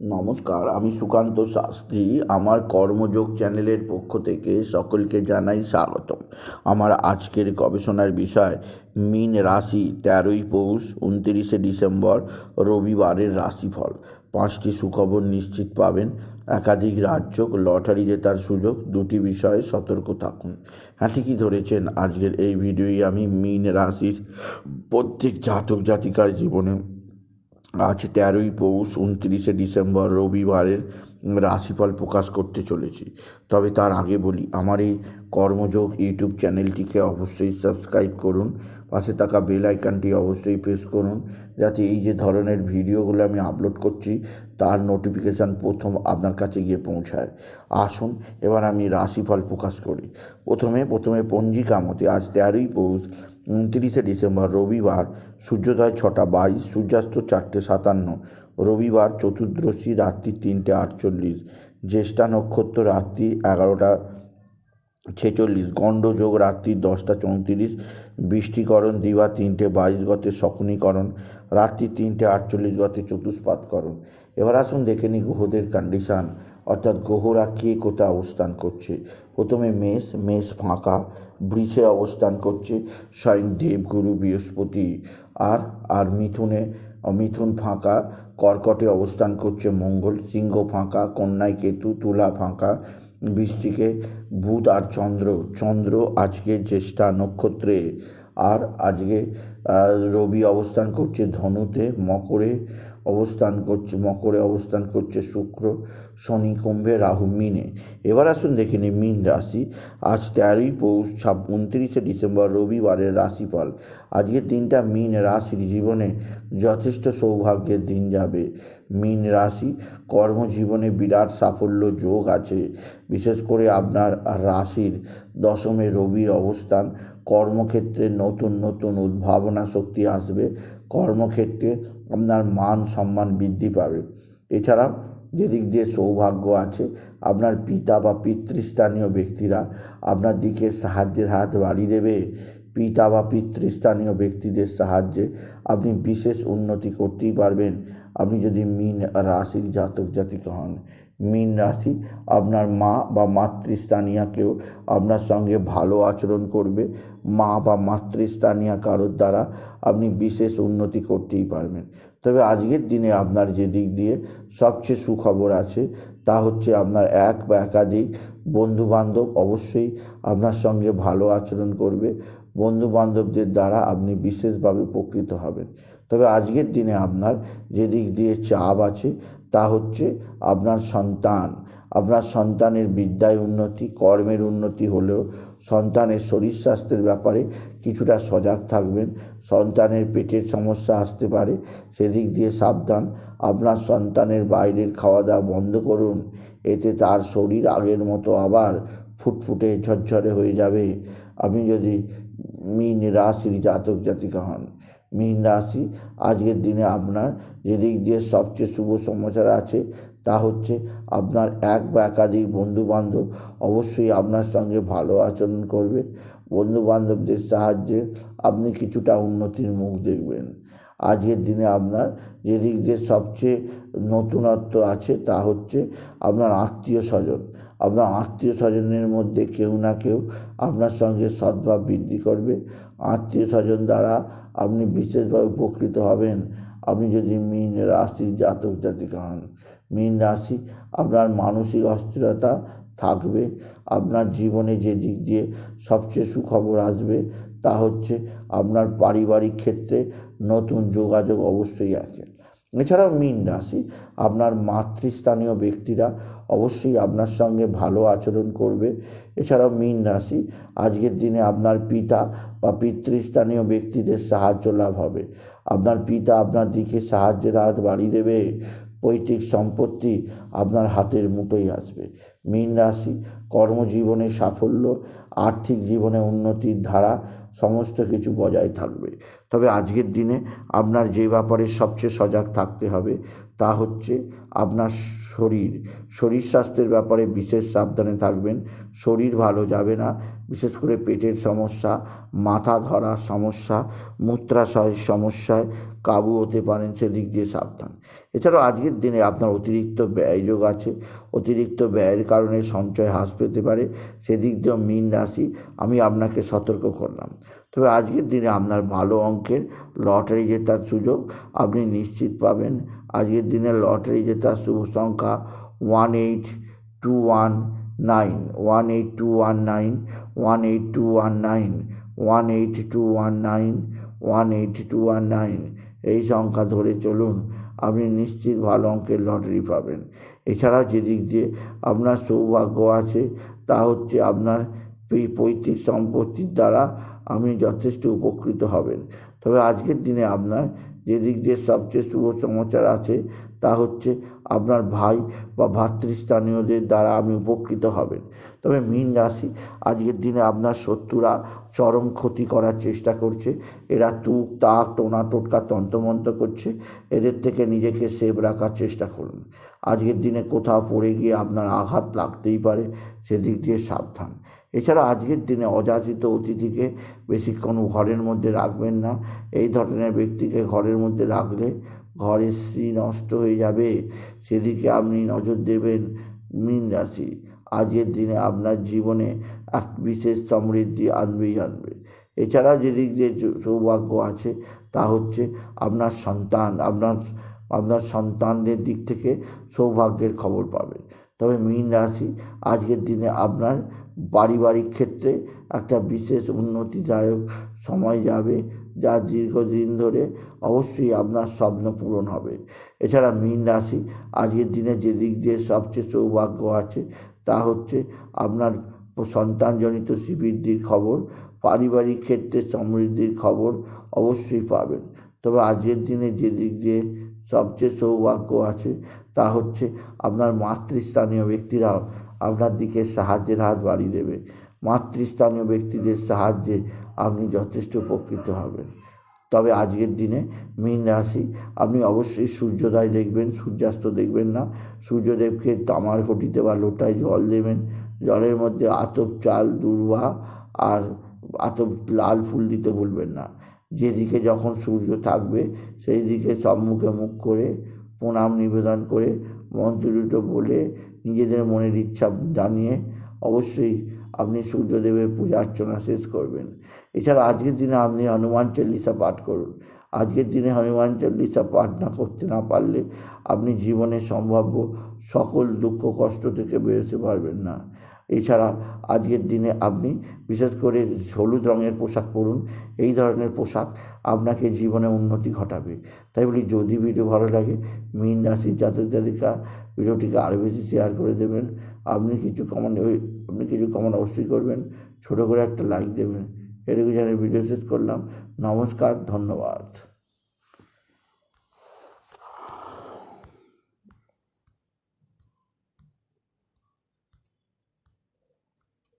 নমস্কার, আমি সুকান্ত শাস্ত্রী। আমার কর্মযোগ চ্যানেলের পক্ষ থেকে সকলকে জানাই স্বাগতম। আমার আজকের গবেষণার বিষয়, মিন রাশি তেরোই পৌষ, উনতিরিশে ডিসেম্বর, রবিবারের রাশিফল। পাঁচটি সুখবর নিশ্চিত পাবেন। একাধিক রাজ্য লটারি জেতার সুযোগ, দুটি বিষয়ে সতর্ক থাকুন। হ্যাঁ ঠিকই ধরেছেন, আজকের এই ভিডিওই আমি মিন রাশির প্রত্যেক জাতক জাতিকার জীবনে আজ তেরোই পৌষ, উনত্রিশে ডিসেম্বর রবিবারের রাশিফল প্রকাশ করতে চলেছি। তবে তার আগে বলি, আমার এই কর্মযোগ ইউটিউব চ্যানেলটিকে অবশ্যই সাবস্ক্রাইব করুন, পাশে থাকা বেল আইকনটি অবশ্যই প্রেস করুন, যাতে এই যে ধরনের ভিডিওগুলো আমি আপলোড করছি, তার নোটিফিকেশান প্রথম আপনার কাছে গিয়ে পৌঁছায়। আসুন, এবার আমি রাশিফল প্রকাশ করি। প্রথমে প্রথমে পঞ্জিকা মতে আজ তেরোই পৌষ উনত্রিশে ডিসেম্বর, রবিবার সূর্যোদয় ছটা বাইশ, সূর্যাস্ত চারটে সাতান্ন, রবিবার চতুর্দশী রাত্রি তিনটে আটচল্লিশ, জ্যেষ্ঠা নক্ষত্র রাত্রি এগারোটা ছেচল্লিশ, গণ্ডযোগ রাত্রি দশটা চৌত্রিশ, বৃষ্টিকরণ দিবা তিনটে বাইশ গতে শকুনীকরণ, রাত্রি তিনটে আটচল্লিশ গতে চতুষ্পাতকরণ। এবার আসুন দেখে নিই গ্রহদের কন্ডিশান অর্থাৎ গ্রহরা কে কোথায় অবস্থান করছে? প্রথমে মেষ মেষ ফাঁকা, বৃষে অবস্থান করছে, স্বয়ং দেবগুরু বৃহস্পতি। আর আর মিথুনে মিথুন ফাঁকা, কর্কটে অবস্থান করছে মঙ্গল, সিংহ ফাঁকা, কন্যায় কেতু, তুলা ফাঁকা, বৃষ্টিকে বুধ আর চন্দ্র চন্দ্র আজকে জ্যেষ্ঠা নক্ষত্রে। আর আজকে রবি অবস্থান করছে ধনুতে, মকরে অবস্থান করছে, মকরে অবস্থান করছে শুক্র, শনি, কুম্ভে, রাহু, মিনে। এবার আসুন দেখে নিই মিন রাশি। আজ তেরোই পৌষ ছাব উনত্রিশে ডিসেম্বর, রবিবারের রাশিফল। আজকের দিনটা মিন রাশির জীবনে যথেষ্ট সৌভাগ্যের দিন যাবে। মিন রাশি। কর্মজীবনে বিরাট সাফল্য যোগ আছে। বিশেষ করে আপনার রাশির দশমে রবির অবস্থান। কর্মক্ষেত্রে নতুন নতুন উদ্ভাবনা শক্তি আসবে। কর্মক্ষেত্রে আপনার মান সম্মান বৃদ্ধি পাবে। এছাড়া যেদিক দিয়ে সৌভাগ্য আছে, আপনার পিতা বা পিতৃস্থানীয় ব্যক্তিরা আপনার দিকে সাহায্যের হাত বাড়িয়ে দেবে। পিতা বা পিতৃস্থানীয় ব্যক্তিদের সাহায্যে আপনি বিশেষ উন্নতি করতেই পারবেন। আপনি যদি মিন রাশির জাতক জাতিকা হন, মীন রাশি আপনার মা বা মাতৃস্থানীয়াকেও আপনার সঙ্গে ভালো আচরণ করবে। মা বা মাতৃস্থানীয়া কারোর দ্বারা আপনি বিশেষ উন্নতি করতেই পারবেন। তবে আজকের দিনে আপনার যে দিক দিয়ে সবচেয়ে সুখবর আছে তা হচ্ছে আপনার এক বা একাধিক বন্ধুবান্ধব অবশ্যই আপনার সঙ্গে ভালো আচরণ করবে। বন্ধুবান্ধবদের দ্বারা আপনি বিশেষভাবে উপকৃত হবেন। তবে আজকের দিনে আপনার যেদিক দিয়ে চাপ আছে তা হচ্ছে আপনার সন্তান। আপনার সন্তানের বিদ্যায় উন্নতি, কর্মের উন্নতি হলেও সন্তানের শরীর স্বাস্থ্যের ব্যাপারে কিছুটা সজাগ থাকবেন। সন্তানের পেটের সমস্যা আসতে পারে, সেদিক দিয়ে সাবধান। আপনার সন্তানের বাইরের খাওয়া দাওয়া বন্ধ করুন, এতে তার শরীর আগের মতো আবার ফুটফুটে ঝরঝরে হয়ে যাবে। আপনি যদি মিন রাশির জাতক জাতিকা হন, মীন রাশি আজকের দিনে আপনার যেদিক দিয়ে সবচেয়ে শুভ সমাচার আছে তা হচ্ছে আপনার এক বা একাধিক বন্ধুবান্ধব অবশ্যই আপনার সঙ্গে ভালো আচরণ করবে। বন্ধুবান্ধবদের সাহায্যে আপনি কিছুটা উন্নতির মুখ দেখবেন। আজকের দিনে আপনার যেদিক দিয়ে সবচেয়ে নতুনত্ব আছে তা হচ্ছে আপনার আত্মীয় স্বজন। আপনার আত্মীয় স্বজনের মধ্যে কেউ না কেউ আপনার সঙ্গে সদ্ভাব বৃদ্ধি করবে। আত্মীয় স্বজন দ্বারা আপনি বিশেষভাবে উপকৃত হবেন। আপনি যদি মীন রাশির জাতক জাতিকা হন মীন রাশি, আপনার মানসিক অস্থিরতা থাকবে, আপনার জীবনে যে দিক দিয়ে সবচেয়ে সুখবর আসবে তা হচ্ছে আপনার পারিবারিক ক্ষেত্রে নতুন যোগাযোগ অবশ্যই আছে এছাড়াও মীন রাশি, আপনার মাতৃস্থানীয় ব্যক্তিরা অবশ্যই আপনার সঙ্গে ভালো আচরণ করবে। এছাড়াও মীন রাশি, আজকের দিনে আপনার পিতা বা পিতৃস্থানীয় ব্যক্তিদের সাহায্য লাভ হবে। আপনার পিতা আপনার দিকে সাহায্যের হাত বাড়িয়ে দেবে পৈতৃক সম্পত্তি আপনার হাতের মুঠোয় আসবে। মীন রাশি কর্মজীবনে সাফল্য আর্থিক জীবনে উন্নতির ধারা সমস্ত কিছু বজায় থাকবে। তবে আজকের দিনে আপনার যে ব্যাপারে সবচেয়ে সজাগ থাকতে হবে তা হচ্ছে আপনার শরীর। শরীর স্বাস্থ্যের ব্যাপারে বিশেষ সাবধানে থাকবেন। শরীর ভালো যাবে না, বিশেষ করে পেটের সমস্যা, মাথা ধরার সমস্যা, মূত্রাশয়ের সমস্যায় কাবু হতে পারেন, সেদিক দিয়ে সাবধান। এছাড়াও আজকের দিনে আপনার অতিরিক্ত ব্যয়যোগ আছে। অতিরিক্ত ব্যয়ের কারণে সঞ্চয় হ্রাস পেতে পারে। সেদিক দিয়েও মীন রাশি, আমি আপনাকে সতর্ক করলাম। তবে আজকের দিনে আপনার ভালো অঙ্কের লটারি জেতার সুযোগ আপনি নিশ্চিত পাবেন। আজকের দিনে লটারি জেতার শুভ সংখ্যা one eight two one nine one eight two one nine one eight two one nine one eight two one nine one eight two one nine এই সংখ্যা ধরে চলুন, আপনি নিশ্চিত ভালো অঙ্কের লটারি পাবেন। এছাড়াও যেদিক দিয়ে আপনার সৌভাগ্য আছে, তা হচ্ছে আপনার পৈতৃক সম্পত্তির দ্বারা আপনি যথেষ্ট উপকৃত হবেন। তবে আজকের দিনে আপনার যেদিক দিয়ে সবচেয়ে শুভ সমাচার আছে, তা হচ্ছে আপনার ভাই বা ভাতৃস্থানীয়দের দ্বারা আপনি উপকৃত হবেন। তবে মীন রাশি, আজকের দিনে আপনার শত্রুরা চরম ক্ষতি করার চেষ্টা করছে। এরা তুক, তাক, টোনা, টোটকা, তন্ত্রমন্ত্র করছে। এদের থেকে নিজেকে সেভ রাখার চেষ্টা করুন। আজকের দিনে কোথাও পড়ে গিয়ে আপনার আঘাত লাগতেই পারে, সেদিক দিয়ে সাবধান। এছাড়া আজকের দিনে অযাচিত অতিথিকে বেশিক্ষণ ঘরের মধ্যে রাখবেন না। এই ধরনের ব্যক্তিকে ঘরের মধ্যে রাখলে ঘরের স্ত্রী নষ্ট হয়ে যাবে। সেদিকে আপনি নজর দেবেন মীন রাশি। আজকের দিনে আপনার জীবনে এক বিশেষ সমৃদ্ধি আনবেই আনবে। এছাড়া যেদিক যে সৌভাগ্য আছে তা হচ্ছে আপনার সন্তান। আপনার আপনার সন্তানদের দিক থেকে সৌভাগ্যের খবর পাবেন। তবে মীন রাশি আজকের দিনে আপনার পারিবারিক ক্ষেত্রে একটা বিশেষ উন্নতিদায়ক সময় যাবে যা দীর্ঘদিন ধরে অবশ্যই আপনার স্বপ্ন পূরণ হবে। এছাড়া মীন রাশি আজকের দিনে যে দিক দিয়ে সবচেয়ে সৌভাগ্য আছে তা হচ্ছে আপনার সন্তানজনিত শ্রীবৃদ্ধির খবর, পারিবারিক ক্ষেত্রে সমৃদ্ধির খবর অবশ্যই পাবেন। তবে আজকের দিনে যে দিক দিয়ে সবচেয়ে সৌভাগ্য আছে, তা হচ্ছে আপনার মাতৃস্থানীয় ব্যক্তিরাও আপনার দিকে সাহায্যের হাত বাড়িয়ে দেবে। মাতৃস্থানীয় ব্যক্তিদের সাহায্যে আপনি যথেষ্ট উপকৃত হবেন। তবে আজকের দিনে মীন রাশি, আপনি অবশ্যই সূর্যোদয় দেখবেন, সূর্যাস্ত দেখবেন না। সূর্যদেবকে তামার ঘটিতে বা লোটায় জল দেবেন। জলের মধ্যে আতপ চাল, দুর্বা আর আতপ লাল ফুল দিতে ভুলবেন না। যেদিকে যখন সূর্য থাকবে সেই দিকে সম্মুখে মুখ করে প্রণাম নিবেদন করে মন্ত্র দুটো বলে নিজেদের মনের ইচ্ছা জানিয়ে অবশ্যই আপনি সূর্যদেবের পূজা অর্চনা শেষ করবেন। এছাড়া আজকের দিনে আপনি হনুমান চল্লিশা পাঠ করুন। আজকের দিনে হনুমান চল্লিশা পাঠ না করতে না পারলে আপনি জীবনে সম্ভাব্য সকল দুঃখ, কষ্ট থেকে বেরোতে পারবেন না। এছাড়া আজকের দিনে আপনি বিশেষ করে হলুদ রঙের পোশাক পরুন, এই ধরনের পোশাক আপনাকে জীবনে উন্নতি ঘটাবে। তাই বলি, যদি ভিডিও ভালো লাগে, মীন রাশির জাতক জাতিকা ভিডিওটিকে আরও বেশি শেয়ার করে দেবেন। আপনি কিছু কমান আপনি কিছু কমান অবশ্যই করবেন, ছোটো করে একটা লাইক দেবেন। এটুকু জানিয়ে ভিডিও শেষ করলাম। নমস্কার, ধন্যবাদ।